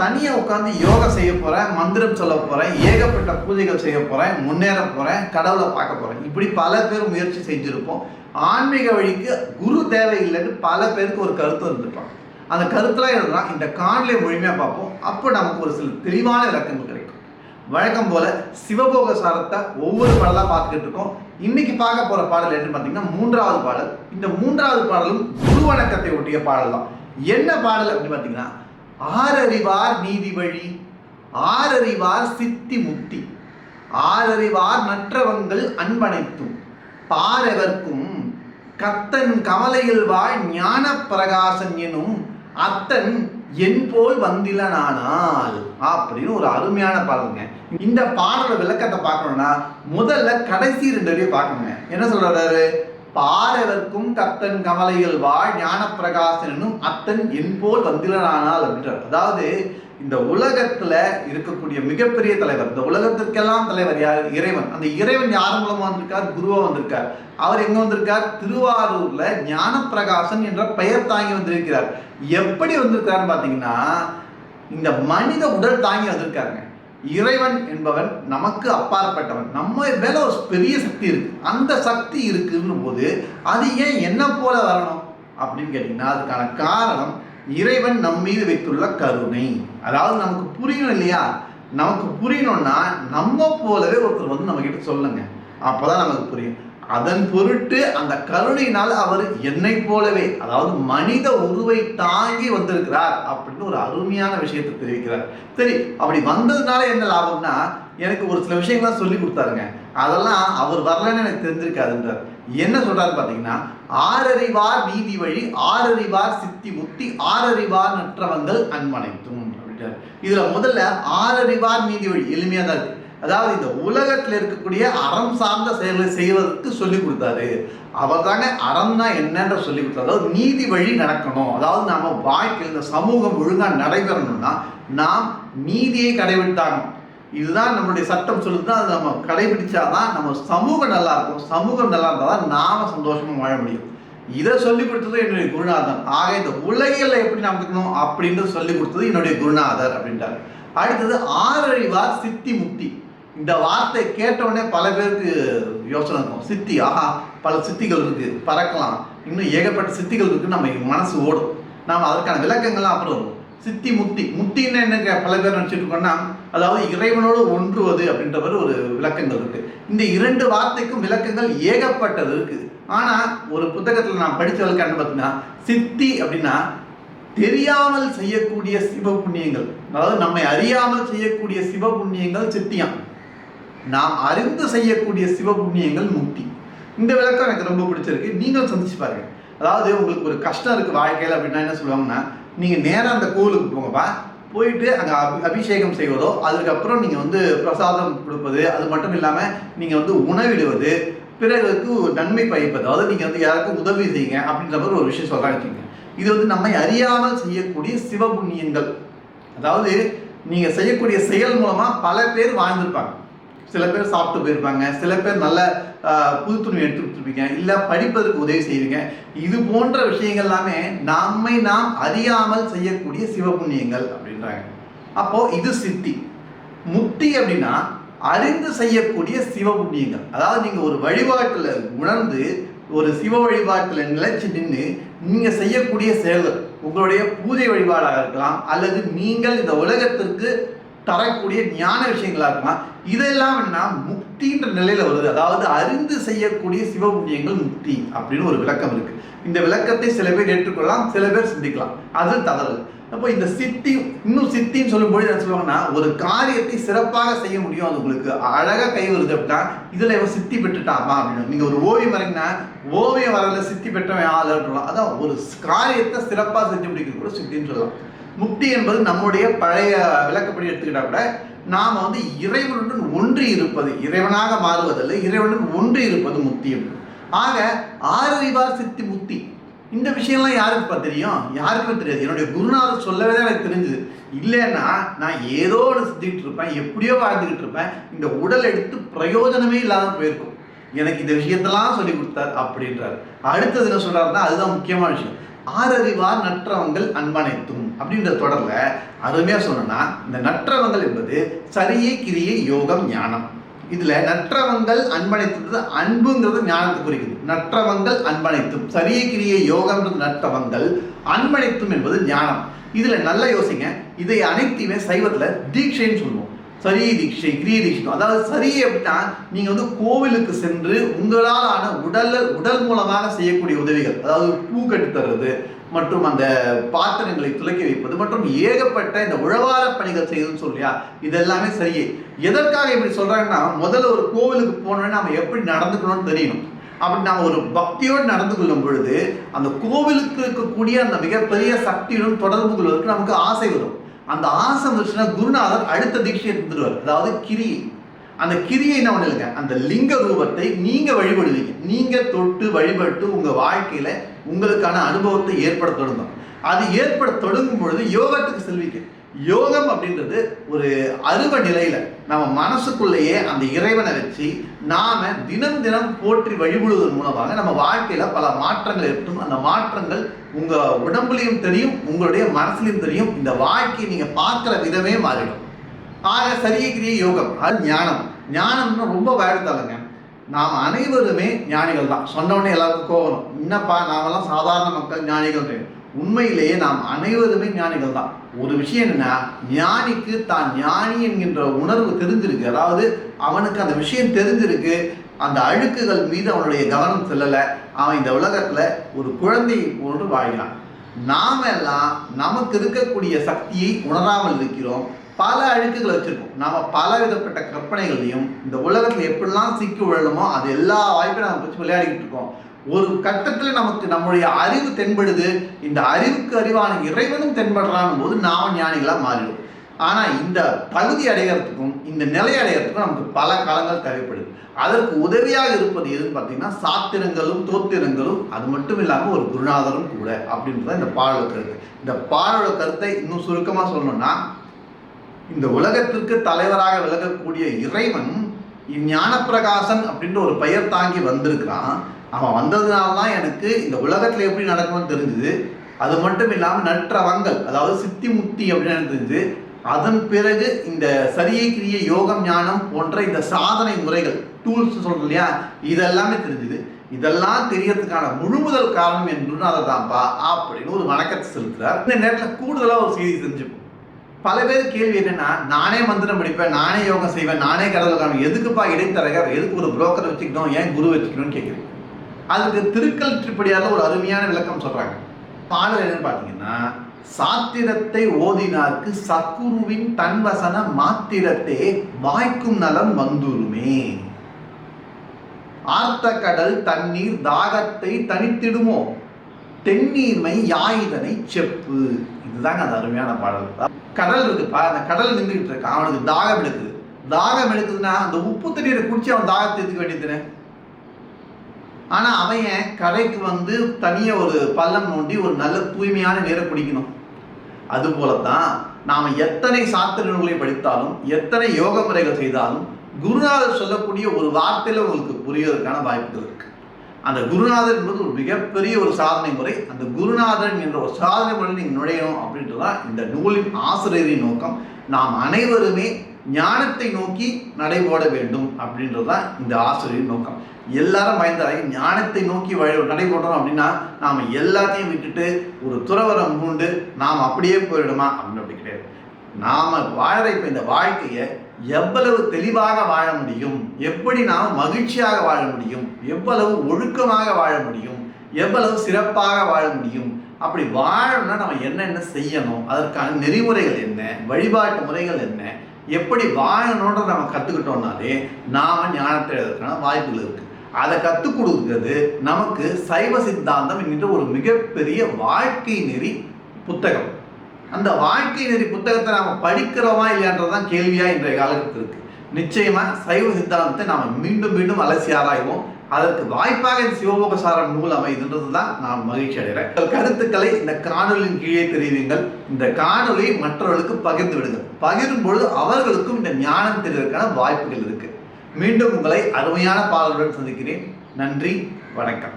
தனியாக உட்காந்து யோகா செய்ய போகிறேன் மந்திரம் சொல்ல போகிறேன் ஏகப்பட்ட பூஜைகள் செய்ய போகிறேன் முன்னேற போகிறேன் கடவுளை பார்க்க போகிறேன் இப்படி பல பேர் முயற்சி செஞ்சுருப்போம். ஆன்மீக வழிக்கு குரு தேவையில்லைன்னு பல பேருக்கு ஒரு கருத்து இருந்திருப்பாங்க அந்த கருத்துலாம் எழுதுனா இந்த காணொலியை முழுமையாக பார்ப்போம். அப்போ நமக்கு ஒரு சில தெளிவான இலக்கங்கள் கிடைக்கும். வழக்கம் போல் சிவபோக சாரத்தை ஒவ்வொரு பாடலாக பார்த்துக்கிட்டு இருக்கோம். இன்னைக்கு பார்க்க போகிற பாடல் என்ன பார்த்தீங்கன்னா மூன்றாவது பாடல். இந்த மூன்றாவது பாடலும் குரு வணக்கத்தை ஒட்டிய பாடல் தான். என்ன பாடல் அப்படின்னு பார்த்தீங்கன்னா ஆரறிவார் நீதி வழி ஆரறிவார் சித்தி முத்தி ஆரறிவார் மற்றவங்கள் அன்பனைத்தும். பாரெவர்க்கும் கத்தன் கமலையில் வாழ் ஞான பிரகாசன் எனும் அத்தன் என் போல் வந்திலனானால் அப்படின்னு ஒரு அருமையான பாடலுங்க. இந்த பாடல விளக்கத்தை பார்க்கணும்னா முதல்ல கடைசி ரெண்டு வரையும் பார்க்கணுங்க. என்ன சொல்றாரு? பாரவர்க்கும் கத்தன் கமலையில் வாழ் ஞான அத்தன் என் போல் வந்திலனானால் அப்படின்றார் அதாவது இந்த உலகத்துல இருக்கக்கூடிய மிகப்பெரிய தலைவர் இந்த உலகத்திற்கெல்லாம் தலைவர் யார்? இறைவன். அந்த இறைவன் யார் மூலமா வந்திருக்கார்? குருவா வந்திருக்கார். அவர் எங்க வந்திருக்கார்? திருவாரூர்ல ஞான பிரகாசன் என்ற பெயர் தாங்கி வந்திருக்கிறார். எப்படி வந்திருக்காருன்னு பாத்தீங்கன்னா இந்த மனித உடல் தாங்கி வந்திருக்காருங்க. இறைவன் என்பவன் நமக்கு அப்பாற்பட்டவன். நம்ம மேல ஒரு பெரிய சக்தி இருக்கு. அந்த சக்தி இருக்குன்னு போது அது ஏன் என்ன போல வரணும் அப்படின்னு கேட்டீங்கன்னா அதுக்கான காரணம் இறைவன் நம் மீது வைத்துள்ள கருணை. அதாவது நமக்கு புரியணும் இல்லையா? நமக்கு புரியணும்னா நம்ம போலவே ஒருத்தர் வந்து நம்ம கிட்ட சொல்லுங்க. அப்போதான் நமக்கு புரியும். அதன் பொருட்டு அந்த கருணையினால் அவர் என்னை போலவே அதாவது மனித உருவை தாங்கி வந்திருக்கிறார் அப்படின்னு ஒரு அருமையான விஷயத்தை தெரிவிக்கிறார். சரி அப்படி வந்ததுனால என்ன லாபம்னா எனக்கு ஒரு சில விஷயங்கள்லாம் சொல்லி கொடுத்தாருங்க. அதெல்லாம் அவர் வரலன்னு எனக்கு தெரிஞ்சிருக்காதுன்றார். என்ன சொல்றாரு பாத்தீங்கன்னா ஆறறிவார் நீதி வழி ஆறறிவார் சித்தி முத்தி ஆறறிவார் நற்றவங்கள் அன்பனைத்தும் அப்படின்றார். இதுல முதல்ல ஆறறிவார் நீதி வழி எளிமையா தான் இருக்கு. அதாவது இந்த உலகத்தில் இருக்கக்கூடிய அறம் சார்ந்த செயல்களை செய்வதற்கு சொல்லி கொடுத்தாரு. அவர் தாங்க அறம்னா என்னன்ற சொல்லி கொடுத்தாரு. அதாவது நீதி வழி நடக்கணும். அதாவது நாம வாழ்க்கையில் இந்த சமூகம் ஒழுங்காக நடைபெறணும்னா நாம் நீதியை கடைபிடித்தாகணும். இதுதான் நம்மளுடைய சட்டம் சொல்லுது அது நம்ம கடைபிடிச்சாதான் நம்ம சமூகம் நல்லா இருக்கும். சமூகம் நல்லா இருந்தால் தான் நாம சந்தோஷமா வாழ முடியும். இதை சொல்லி கொடுத்தது என்னுடைய குருநாதன் ஆக இந்த உலகில் எப்படி நடந்துக்கணும் அப்படின்றது சொல்லி கொடுத்தது என்னுடைய குருநாதர் அப்படின்றாரு. அடுத்தது ஆறறிவார் சித்தி முக்தி. இந்த வார்த்தை கேட்டவுடனே பல பேருக்கு யோசனை இருக்கும். சித்தி ஆஹா பல சித்திகள் இருக்குது பறக்கலாம். இன்னும் ஏகப்பட்ட சித்திகள் இருக்குது நம்ம மனசு ஓடும். நாம் அதற்கான விளக்கங்கள்லாம் அப்புறம் வரும். சித்தி முத்தி. முத்தின்னு என்ன பல பேர் நினச்சிட்டு இருக்கோம்னா அதாவது இறைவனோடு ஒன்றுவது அப்படின்ற ஒரு விளக்கங்கள் இருக்குது இந்த இரண்டு வார்த்தைக்கும் விளக்கங்கள் ஏகப்பட்டது இருக்குது ஆனால் ஒரு புத்தகத்தில் நான் படித்த விளக்கம் பார்த்தீங்கன்னா சித்தி அப்படின்னா தெரியாமல் செய்யக்கூடிய சிவ புண்ணியங்கள். அதாவது நம்மை அறியாமல் செய்யக்கூடிய சிவ புண்ணியங்கள் சித்தியம். நாம் அறிந்து செய்யக்கூடிய சிவ புண்ணியங்கள் முக்தி. இந்த விளக்கம் எனக்கு ரொம்ப பிடிச்சிருக்கு. நீங்களும் சந்திச்சு பாருங்க. அதாவது உங்களுக்கு ஒரு கஷ்டம் இருக்குது வாழ்க்கையில் அப்படின்னா என்ன சொல்லுவாங்கன்னா நீங்கள் நேராக அந்த கோவிலுக்கு போங்கப்பா. போயிட்டு அங்கே அபி அபிஷேகம் செய்வதோ அதுக்கப்புறம் நீங்கள் வந்து பிரசாதம் கொடுப்பது அது மட்டும் இல்லாமல் நீங்கள் வந்து உணவிடுவது பிறருக்கு நன்மை பயப்பது. அதாவது நீங்கள் வந்து யாருக்கும் உதவி செய்யுங்க அப்படின்ற மாதிரி ஒரு விஷயம் சொல்கிறாங்க இது வந்து நம்மை அறியாமல் செய்யக்கூடிய சிவபுண்ணியங்கள் அதாவது நீங்கள் செய்யக்கூடிய செயல் மூலமாக பல பேர் வாழ்ந்திருப்பாங்க. சில பேர் சாப்பிட்டு போயிருப்பாங்க சில பேர் நல்ல புது துணி எடுத்து கொடுத்துருப்பீங்க இல்லை படிப்பதற்கு உதவி செய்வீங்க. இது போன்ற விஷயங்கள் எல்லாமே நம்மை நாம் அறியாமல் செய்யக்கூடிய சிவபுண்ணியங்கள் அப்படின்றாங்க. அப்போ இது சித்தி. முக்தி அப்படின்னா அறிந்து செய்யக்கூடிய சிவபுண்ணியங்கள். அதாவது நீங்கள் ஒரு வழிபாட்டில் உணர்ந்து ஒரு சிவ வழிபாட்டில் நிலைச்சு நின்று நீங்கள் செய்யக்கூடிய செயல்கள் உங்களுடைய பூஜை வழிபாடாக இருக்கலாம் அல்லது நீங்கள் இந்த உலகத்திற்கு தரக்கூடிய ஞான விஷயங்களா இருக்கலாம் இதெல்லாம் என்ன முக்தின்ற நிலையில வருது. அதாவது அறிந்து செய்யக்கூடிய சிவபுண்ணியங்கள் முக்தி அப்படின்னு ஒரு விளக்கம் இருக்கு. இந்த விளக்கத்தை சில பேர் ஏற்றுக்கொள்ளலாம் சில பேர் சிந்திக்கலாம். அது தவறு. அப்போ இந்த சித்தி இன்னும் சித்தின்னு சொல்லும்போது என்ன சொல்லுவாங்கன்னா ஒரு காரியத்தை சிறப்பாக செய்ய முடியும். அது உங்களுக்கு அழகாக கை வருது அப்படின்னா இதில் இவன் சித்தி பெற்றுட்டாமா அப்படின்னு. நீங்கள் ஒரு ஓவியம் வரைங்கன்னா ஓவியம் வரல சித்தி பெற்றவன் ஆள் சொல்லலாம் அதான் ஒரு காரியத்தை சிறப்பாக செஞ்சு முடிக்கிறது கூட சித்தின்னு சொல்லலாம். முக்தி என்பது நம்முடைய பழைய விளக்கப்படி எடுத்துக்கிட்டா கூட நாம் வந்து இறைவனுடன் ஒன்று இருப்பது இறைவனாக மாறுவதில்லை இறைவனுடன் ஒன்று இருப்பது முக்தி அப்படின்னு. ஆக ஆறறிவார் சித்தி முக்தி. இந்த விஷயம்லாம் யாருக்குப்பா தெரியும்? யாருக்குமே தெரியாது. என்னுடைய குருநாதர் சொல்லவே தான் எனக்கு தெரிஞ்சுது. இல்லைன்னா நான் ஏதோ ஒன்று சுத்திட்டு இருப்பேன் எப்படியோ வாழ்ந்துக்கிட்டு இருப்பேன் இந்த உடல் எடுத்து பிரயோஜனமே இல்லாத போயிருக்கும். எனக்கு இந்த விஷயத்தெல்லாம் சொல்லி கொடுத்தார் அப்படின்றாரு. அடுத்தது என்ன சொல்றாருன்னா அதுதான் முக்கியமான விஷயம். ஆறறிவார் நற்றவங்கள் அன்பனைத்தும். அப்படின்ற தொடர்ல அருமையா சொன்னா இந்த நற்றவங்கள் என்பது சரியை கிரியை யோகம் ஞானம். இதுல நற்றவங்கள் அன்பனைத்துன்றது அன்புங்கிறது ஞானத்தை குறிக்குது. நற்றவங்கள் அன்பனைத்தும் சரியை கிரியை யோகம்ன்றது நற்றவங்கள் அன்பனைத்தும் என்பது ஞானம். இதுல நல்லா யோசிங்க. இதை அனைத்தையுமே சைவத்துல தீட்சைன்னு சொல்லுவோம். சரி தீட்சை கிரிய தீட்சை அதாவது சரி அப்படின்னா நீங்கள் வந்து கோவிலுக்கு சென்று உங்களால் ஆன உடல் உடல் மூலமாக செய்யக்கூடிய உதவிகள் அதாவது பூ கட்டி தர்றது மற்றும் அந்த பாத்திரங்களை துலக்கி வைப்பது மற்றும் ஏகப்பட்ட இந்த உழவார பணிகள் செய்யணும்னு சொல்லியா இதெல்லாமே சரியே. எதற்காக இப்படி சொல்கிறாங்கன்னா முதல்ல ஒரு கோவிலுக்கு போனோம்னா நம்ம எப்படி நடந்துக்கணும்னு தெரியணும். அப்படி நாம் ஒரு பக்தியோடு நடந்து கொள்ளும் பொழுது அந்த கோவிலுக்கு இருக்கக்கூடிய அந்த மிகப்பெரிய சக்தியுடன் தொடர்பு கொள்வதற்கு நமக்கு ஆசை வரும். அந்த ஆசை வந்துச்சுன்னா குருநாதர் அடுத்த தீட்சையை எடுத்துருவார் அதாவது கிரியை அந்த கிரியை என்ன பண்ணலுங்க அந்த லிங்க ரூபத்தை நீங்க வழிபடுவீங்க. நீங்க தொட்டு வழிபட்டு உங்க வாழ்க்கையில உங்களுக்கான அனுபவத்தை ஏற்பட தொடங்கும் அது ஏற்பட தொடங்கும் பொழுது யோகத்துக்கு செல்வீங்க. யோகம் அப்படின்றது ஒரு அருவ நிலையில் நம்ம மனசுக்குள்ளேயே அந்த இறைவனை வச்சு நாம் தினம் தினம் போற்றி வழிபடுவதன் மூலமாக நம்ம வாழ்க்கையில் பல மாற்றங்கள் ஏற்படும். அந்த மாற்றங்கள் உங்கள் உடம்புலையும் தெரியும் உங்களுடைய மனசுலையும் தெரியும். இந்த வாழ்க்கையை நீங்கள் பார்க்குற விதமே மாறிடும். ஆக சரியக்கிரிய யோகம் அது ஞானம். ஞானம்னு ரொம்ப வேறுத்தாளுங்க நாம் அனைவருமே ஞானிகள் தான் சொன்னவொடனே எல்லாருக்கும் கோவணும் என்னப்பா நாமெல்லாம் சாதாரண மக்கள் ஞானிகள் உண்மையிலேயே நாம் அனைவருமே ஞானிகள் தான். ஒரு விஷயம் என்னன்னா ஞானிக்கு தான் ஞானி என்கின்ற உணர்வு தெரிஞ்சிருக்கு. அதாவது அவனுக்கு அந்த விஷயம் தெரிஞ்சிருக்கு. அந்த அழுக்குகள் மீது அவனுடைய கவனம் செல்லலை. அவன் இந்த உலகத்தில் ஒரு குழந்தை போன்று வாழ்கிறான். நாம் எல்லாம் நமக்கு இருக்கக்கூடிய சக்தியை உணராமல் இருக்கிறோம். பல அழுக்குகள் வச்சுருக்கோம். நாம் பல விதப்பட்ட கற்பனைகளையும் இந்த உலகத்தில் எப்படிலாம் சிக்கி விழலுமோ அது எல்லா வாய்ப்பையும் நம்ம வச்சு விளையாடிக்கிட்டு இருக்கோம். ஒரு கட்டத்தில் நமக்கு நம்முடைய அறிவு தென்படுது. இந்த அறிவுக்கு அறிவான இறைவனும் தென்படுறான் போது நாம ஞானிகளாக மாறிடும் ஆனால் இந்த பகுதி அடைகிறதுக்கும் இந்த நிலை அடைகிறதுக்கும் நமக்கு பல காலங்கள் தேவைப்படுது. அதற்கு உதவியாக இருப்பது எதுன்னு பார்த்தீங்கன்னா சாத்திரங்களும் தோத்திரங்களும் அது மட்டும் இல்லாமல் ஒரு குருநாதரும் கூட அப்படின்றது இந்த பாடலோட கருத்து. இந்த பாடலோட கருத்தை இன்னும் சுருக்கமாக சொல்லணும்னா இந்த உலகத்திற்கு தலைவராக விலகக்கூடிய இறைவன் ஞானப்பிரகாசன் அப்படின்ற ஒரு பெயர் தாங்கி வந்திருக்கிறான். அவன் வந்ததுனால தான் எனக்கு இந்த உலகத்தில் எப்படி நடக்கணும்னு தெரிஞ்சுது. அது மட்டும் இல்லாமல் நற்றவங்கள் அதாவது சித்தி முத்தி அப்படின்னு தெரிஞ்சுது? தெரிஞ்சு அதன் பிறகு இந்த சரியை கிரிய யோகம் ஞானம் போன்ற இந்த சாதனை முறைகள் டூல்ஸ் சொல்கிறோம் இல்லையா? இதெல்லாமே தெரிஞ்சுது. இதெல்லாம் தெரியறதுக்கான முழுமுதல் காரணம் என்று அதை தான்ப்பா அப்படின்னு ஒரு வணக்கத்தை செலுத்துறார். இந்த நேரத்தில் கூடுதலாக ஒரு செய்தி தெரிஞ்சுப்போம். பல பேர் கேள்வி என்னன்னா நானே மந்திரம் படிப்பேன் நானே யோகம் செய்வேன் நானே கடவுள் காணும் எதுக்குப்பா இடைத்தரகர் எதுக்கு ஒரு புரோக்கர் வச்சுக்கணும் ஏன் குரு வச்சுக்கணும்னு கேட்குறேன் அதுக்கு திருக்கல் ஒரு அருமையான விளக்கம் சொல்றாங்க. பாடல் என்னன்னு பார்த்தீங்கன்னா சாத்திரத்தை ஓதினார்க்கு சக்குருவின் தன்வசன மாத்திரத்தே வாய்க்கும் நலம் வந்துருமே. ஆர்த்த கடல் தண்ணீர் தாகத்தை தனித்திடுமோ? தென்னீர்மை யாயுதனை செப்பு. இதுதாங்க அந்த அருமையான பாடல். கடல் இருக்குப்பா அந்த கடல் நின்றுகிட்டு இருக்கான் அவனுக்கு தாகம் எடுக்குது. தாகம் எடுக்குதுன்னா அந்த உப்பு தண்ணீரை குடிச்சு அவன் தாகத்தை எடுத்துக்க வேண்டியதுன்னு ஆனால் அவன் ஏன் கரைக்கு வந்து தனியாக ஒரு பள்ளம் நோண்டி ஒரு நல்ல தூய்மையான நீரை குடிக்கணும்? அதுபோல தான் நாம் எத்தனை சாத்திர நூல்களை படித்தாலும் எத்தனை யோக முறைகள் செய்தாலும் குருநாதர் சொல்லக்கூடிய ஒரு வார்த்தையில் உங்களுக்கு புரியறதுக்கான வாய்ப்புகள் இருக்குது அந்த குருநாதர் என்பது ஒரு மிகப்பெரிய ஒரு சாதனை முறை. அந்த குருநாதன் என்ற ஒரு சாதனை முறையில் நீங்கள் நுழையணும் அப்படின்றதான் இந்த நூலின் ஆசிரியரின் நோக்கம். நாம் அனைவருமே ஞானத்தை நோக்கி நடைபோட வேண்டும் அப்படின்றதுதான் இந்த ஆசிரியரின் நோக்கம். எல்லாரும் பயந்தாய் ஞானத்தை நோக்கி வழி நடைபோடுறோம் அப்படின்னா நாம் எல்லாத்தையும் விட்டுட்டு ஒரு துறவரம் பூண்டு நாம் அப்படியே போயிடுமா அப்படின்னு அப்படி கிடையாது. நாம் வாழற இப்ப இந்த வாழ்க்கையை எவ்வளவு தெளிவாக வாழ முடியும்? எப்படி நாம் மகிழ்ச்சியாக வாழ முடியும்? எவ்வளவு ஒழுக்கமாக வாழ முடியும்? எவ்வளவு சிறப்பாக வாழ முடியும்? அப்படி வாழணும்னா நம்ம என்னென்ன செய்யணும்? அதற்கான நெறிமுறைகள் என்ன? வழிபாட்டு முறைகள் என்ன? எப்படி வாழணுன்ற நம்ம கற்றுக்கிட்டோம்னாலே நாம் ஞானத்தை எழுதுறதுக்கான வாய்ப்புகள் இருக்குது அதை கற்றுக் கொடுக்கிறது நமக்கு சைவ சித்தாந்தம் என்கின்ற ஒரு மிகப்பெரிய வாழ்க்கை நெறி புத்தகம். அந்த வாழ்க்கை நெறி புத்தகத்தை நாம் படிக்கிறோமா இல்லையான்றதுதான் கேள்வியாக இன்றைய காலகட்டத்தில் இருக்குது நிச்சயமாக சைவ சித்தாந்தத்தை நாம் மீண்டும் மீண்டும் அலசி ஆராய்வோம். அதற்கு வாய்ப்பாக இந்த சிவபோகசாரம் நூல் அமைதுன்றது தான் நான் மகிழ்ச்சி அடைகிறேன். உங்கள் கருத்துக்களை இந்த காணொலியின் கீழே தெரிவிங்கள் இந்த காணொலியை மற்றவர்களுக்கு பகிர்ந்து விடுங்கள். பகிரும் பொழுது அவர்களுக்கும் இந்த ஞானம் தெரிவதற்கான வாய்ப்புகள் இருக்கு. மீண்டும் உங்களை அருமையான பாடலுடன் சந்திக்கிறேன். நன்றி வணக்கம்.